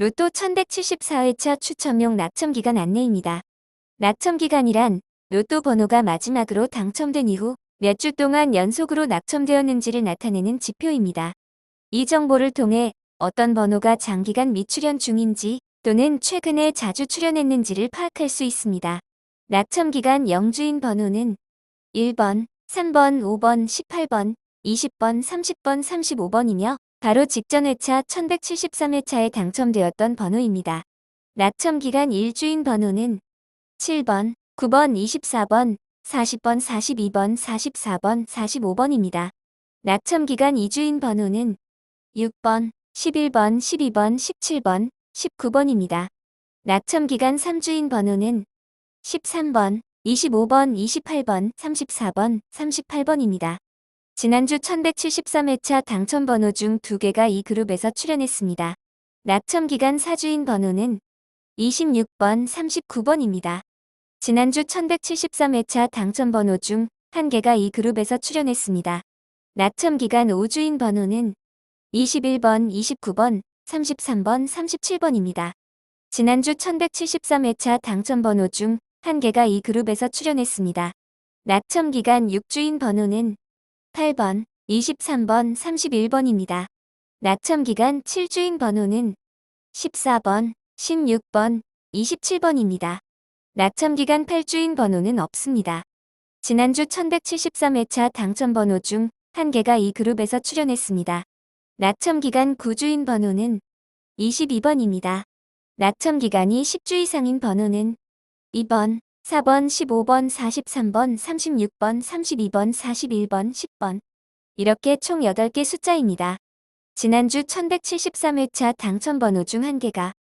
로또 1174회차 추첨용 낙첨기간 안내입니다. 낙첨기간이란 로또 번호가 마지막으로 당첨된 이후 몇 주 동안 연속으로 낙첨되었는지를 나타내는 지표입니다. 이 정보를 통해 어떤 번호가 장기간 미출연 중인지 또는 최근에 자주 출연했는지를 파악할 수 있습니다. 낙첨기간 영주인 번호는 1번, 3번, 5번, 18번, 20번, 30번, 35번이며 바로 직전 회차 1173회차에 당첨되었던 번호입니다. 낙첨 기간 일주인 번호는 7번, 9번, 24번, 40번, 42번, 44번, 45번입니다. 낙첨 기간 2주인 번호는 6번, 11번, 12번, 17번, 19번입니다. 낙첨 기간 3주인 번호는 13번, 25번, 28번, 34번, 38번입니다. 지난주 1173회차 당첨 번호 중두 개가 이 그룹에서 출연했습니다. 낙첨 기간 4주인 번호는 26번, 39번입니다. 지난주 1173회차 당첨 번호 중한 개가 이 그룹에서 출연했습니다. 낙첨 기간 5주인 번호는 21번, 29번, 33번, 37번입니다. 지난주 1173회차 당첨 번호 중한 개가 이 그룹에서 출연했습니다. 낙첨 기간 6주인 번호는 8번, 23번, 31번입니다. 낙첨기간 7주인 번호는 14번, 16번, 27번입니다. 낙첨기간 8주인 번호는 없습니다. 지난주 1173회차 당첨 번호 중 한 개가 이 그룹에서 출연했습니다. 낙첨기간 9주인 번호는 22번입니다. 낙첨기간이 10주 이상인 번호는 2번, 4번, 15번, 43번, 36번, 32번, 41번, 10번. 이렇게 총 8개 숫자입니다. 지난주 1173회차 당첨 번호 중 한 개가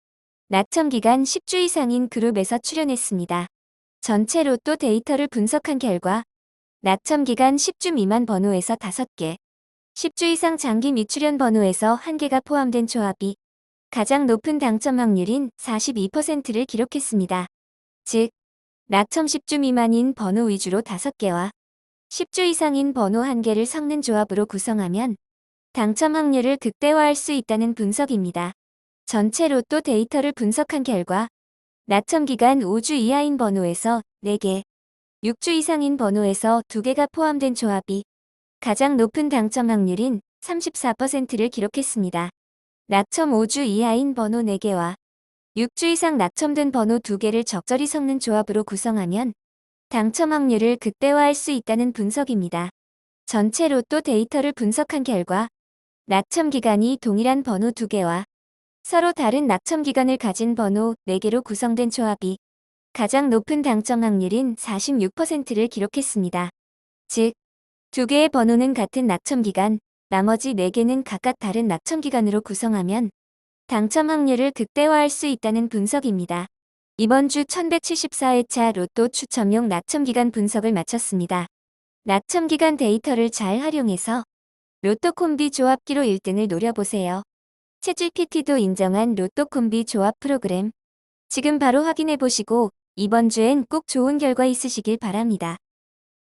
낙첨 기간 10주 이상인 그룹에서 출연했습니다. 전체 로또 데이터를 분석한 결과 낙첨 기간 10주 미만 번호에서 5개, 10주 이상 장기 미출연 번호에서 1개가 포함된 조합이 가장 높은 당첨 확률인 42%를 기록했습니다. 즉, 낙첨 10주 미만인 번호 위주로 5개와 10주 이상인 번호 1개를 섞는 조합으로 구성하면 당첨 확률을 극대화할 수 있다는 분석입니다. 전체 로또 데이터를 분석한 결과 낙첨 기간 5주 이하인 번호에서 4개, 6주 이상인 번호에서 2개가 포함된 조합이 가장 높은 당첨 확률인 34%를 기록했습니다. 낙첨 5주 이하인 번호 4개와 6주 이상 낙첨된 번호 2개를 적절히 섞는 조합으로 구성하면 당첨 확률을 극대화할 수 있다는 분석입니다. 전체 로또 데이터를 분석한 결과 낙첨 기간이 동일한 번호 2개와 서로 다른 낙첨 기간을 가진 번호 4개로 구성된 조합이 가장 높은 당첨 확률인 46%를 기록했습니다. 즉, 두 개의 번호는 같은 낙첨 기간, 나머지 4개는 각각 다른 낙첨 기간으로 구성하면 당첨 확률을 극대화할 수 있다는 분석입니다. 이번 주 1174회차 로또 추첨용 낙첨 기간 분석을 마쳤습니다. 낙첨 기간 데이터를 잘 활용해서 로또 콤비 조합기로 1등을 노려보세요. 채GPT도 인정한 로또 콤비 조합 프로그램. 지금 바로 확인해 보시고 이번 주엔 꼭 좋은 결과 있으시길 바랍니다.